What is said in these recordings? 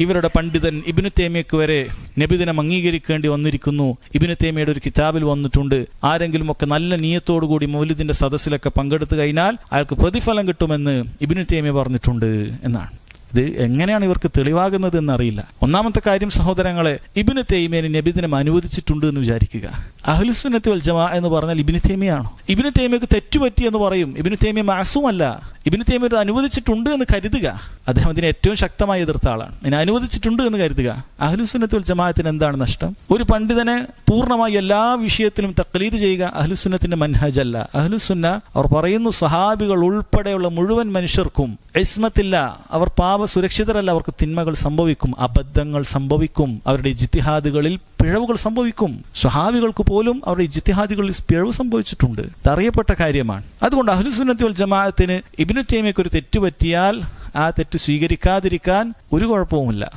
ഇവരുടെ പണ്ഡിതൻ ഇബിനു തേമിയക്ക് വരെ നബിദിനം അംഗീകരിക്കേണ്ടി വന്നിരിക്കുന്നു. ഇബിനു തേമിയയുടെ ഒരു കിതാബിൽ വന്നിട്ടുണ്ട്. ആരെങ്കിലും ഒക്കെ നല്ല നീയത്തോടുകൂടി മൗലിദിന്റെ സദസ്സിലൊക്കെ പങ്കെടുത്തു കഴിഞ്ഞാൽ അയാൾക്ക് പ്രതിഫലം കിട്ടുമെന്ന് ഇബിനു തേമിയ പറഞ്ഞിട്ടുണ്ട് എന്നാണ്. ഇത് എങ്ങനെയാണ് ഇവർക്ക് തെളിവാകുന്നത് എന്നറിയില്ല. ഒന്നാമത്തെ കാര്യം സഹോദരങ്ങളെ ഇബിന് തേമിയന് നബിദിനം അനുവദിച്ചിട്ടുണ്ട് എന്ന് വിചാരിക്കുക. അഹ്ലുസുന്നത്ത് വൽ ജമാ എന്ന് പറഞ്ഞാൽ ഇബിന് തേമിയാണോ ഇബിന് തേമിയക്ക് തെറ്റുപറ്റി എന്ന് പറയും. ഇബിന് തേമിയ മാസുമല്ല. ഇബിന് തേമിയ ഇത് അനുവദിച്ചിട്ടുണ്ട് എന്ന് കരുതുക. അദ്ദേഹം ഇതിനെ ഏറ്റവും ശക്തമായി എതിർത്ത ആളാണ്. ഇതിനെ അനുവദിച്ചിട്ടുണ്ട് എന്ന് കരുതുക. അഹ്ലുസുന്നത്തുൽ ജമാഅത്തിന് എന്താണ് നഷ്ടം? ഒരു പണ്ഡിതനെ പൂർണമായി എല്ലാ വിഷയത്തിലും തക്ലീദ് ചെയ്യുക അഹ്ലുസുന്നത്തിന്റെ മൻഹജ് അല്ല അഹ്ലുസുന്ന അവർ പറയുന്നു സഹാബികൾ ഉൾപ്പെടെയുള്ള മുഴുവൻ മനുഷ്യർക്കും ഇസ്മത്തില്ല. അവർ പാപ സുരക്ഷിതരല്ല അവർക്ക് തിന്മകൾ സംഭവിക്കും അബദ്ധങ്ങൾ സംഭവിക്കും. അവരുടെ ജിത്തിഹാദുകളിൽ പിഴവുകൾ സംഭവിക്കും. സ്വഹാബികൾക്ക് പോലും അവരുടെ ജിത്തിഹാദികളിൽ പിഴവ് സംഭവിച്ചിട്ടുണ്ട്. അറിയപ്പെട്ട കാര്യമാണ്. അതുകൊണ്ട് അഹ്ലുസുന്നത്തി വൽ ജമാഅത്തിന് ഇബിനു തേമിയക്ക് ഒരു തെറ്റ് പറ്റിയാൽ ആ തെറ്റ് സ്വീകരിക്കാതിരിക്കാൻ ഒരു കുഴപ്പവുമില്ല.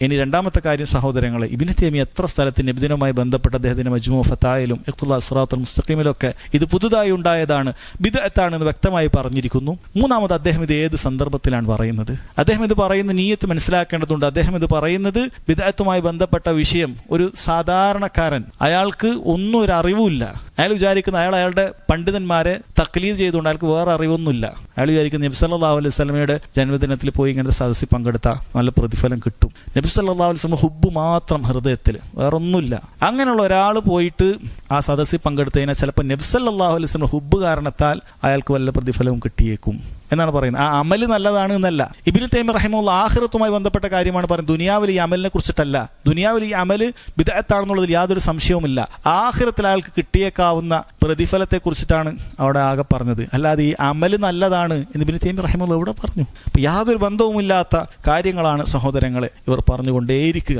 ഇനി രണ്ടാമത്തെ കാര്യം സഹോദരങ്ങളെ ഇബിന് തേമി എത്ര സ്ഥലത്ത് നബിദിനുമായി ബന്ധപ്പെട്ട അദ്ദേഹത്തിന്റെ മജ്മു ഫത്തായാലും ഇഖ്തുല്ലാ സിറാത്തുൽ മുസ്തഖീമിലൊക്കെ ഇത് പുതുതായി ഉണ്ടായതാണ് ബിദത്താണെന്ന് വ്യക്തമായി പറഞ്ഞിരിക്കുന്നു. മൂന്നാമത് അദ്ദേഹം ഇത് ഏത് സന്ദർഭത്തിലാണ് പറയുന്നത്? അദ്ദേഹം ഇത് പറയുന്ന നീയത്ത് മനസ്സിലാക്കേണ്ടതുണ്ട്. അദ്ദേഹം ഇത് പറയുന്നത് ബിദത്തുമായി ബന്ധപ്പെട്ട വിഷയം. ഒരു സാധാരണക്കാരൻ അയാൾക്ക് ഒന്നും ഒരു അറിവുമില്ല. അയാൾ വിചാരിക്കുന്ന അയാൾ അയാളുടെ പണ്ഡിതന്മാരെ തക്ലീദ് ചെയ്തുകൊണ്ട് അയാൾക്ക് വേറെ അറിവൊന്നുമില്ല. അയാൾ വിചാരിക്കുന്ന നബി സല്ലല്ലാഹു അലൈഹി ജന്മദിനത്തിൽ പോയി ഇങ്ങനത്തെ സദസ്സിൽ പങ്കെടുത്താൽ നല്ല പ്രതിഫലം കിട്ടും. നബി സല്ലല്ലാഹു അലൈഹി വസല്ലം ഹുബ്ബ് മാത്രം ഹൃദയത്തിൽ വേറൊന്നുമില്ല. അങ്ങനെയുള്ള ഒരാൾ പോയിട്ട് ആ സദസ്സിൽ പങ്കെടുത്തതിനാൽ ചിലപ്പോൾ നബി സല്ലല്ലാഹു അലൈഹി ഹുബ്ബ് കാരണത്താൽ അയാൾക്ക് വല്ല പ്രതിഫലവും കിട്ടിയേക്കും. എന്നാണ് പറയുന്നത്. ആ അമൽ നല്ലതാണ് എന്നല്ല. ഇബിൻ തൈമ റഹിമുള്ള ആഹ്റത്തുമായി ബന്ധപ്പെട്ട കാര്യമാണ് പറയുന്നത്. ദുനിയാവിൽ ഈ അമലിനെ കുറിച്ചിട്ടല്ല. ദുനിയാവിൽ ഈ അമൽ വിദഗ്ധത്താണെന്നുള്ളതിൽ യാതൊരു സംശയവുമില്ല. ആഹ്റത്തിൽ അയാൾക്ക് കിട്ടിയേക്കാവുന്ന പ്രതിഫലത്തെ കുറിച്ചിട്ടാണ് അവിടെ ആകെ പറഞ്ഞത്. അല്ലാതെ ഈ അമൽ നല്ലതാണ് എന്ന് ഇബിൻ തൈമ റഹിമുള്ള എവിടെ പറഞ്ഞു? അപ്പൊ യാതൊരു ബന്ധവുമില്ലാത്ത കാര്യങ്ങളാണ് സഹോദരങ്ങളെ ഇവർ പറഞ്ഞുകൊണ്ടേയിരിക്കുക.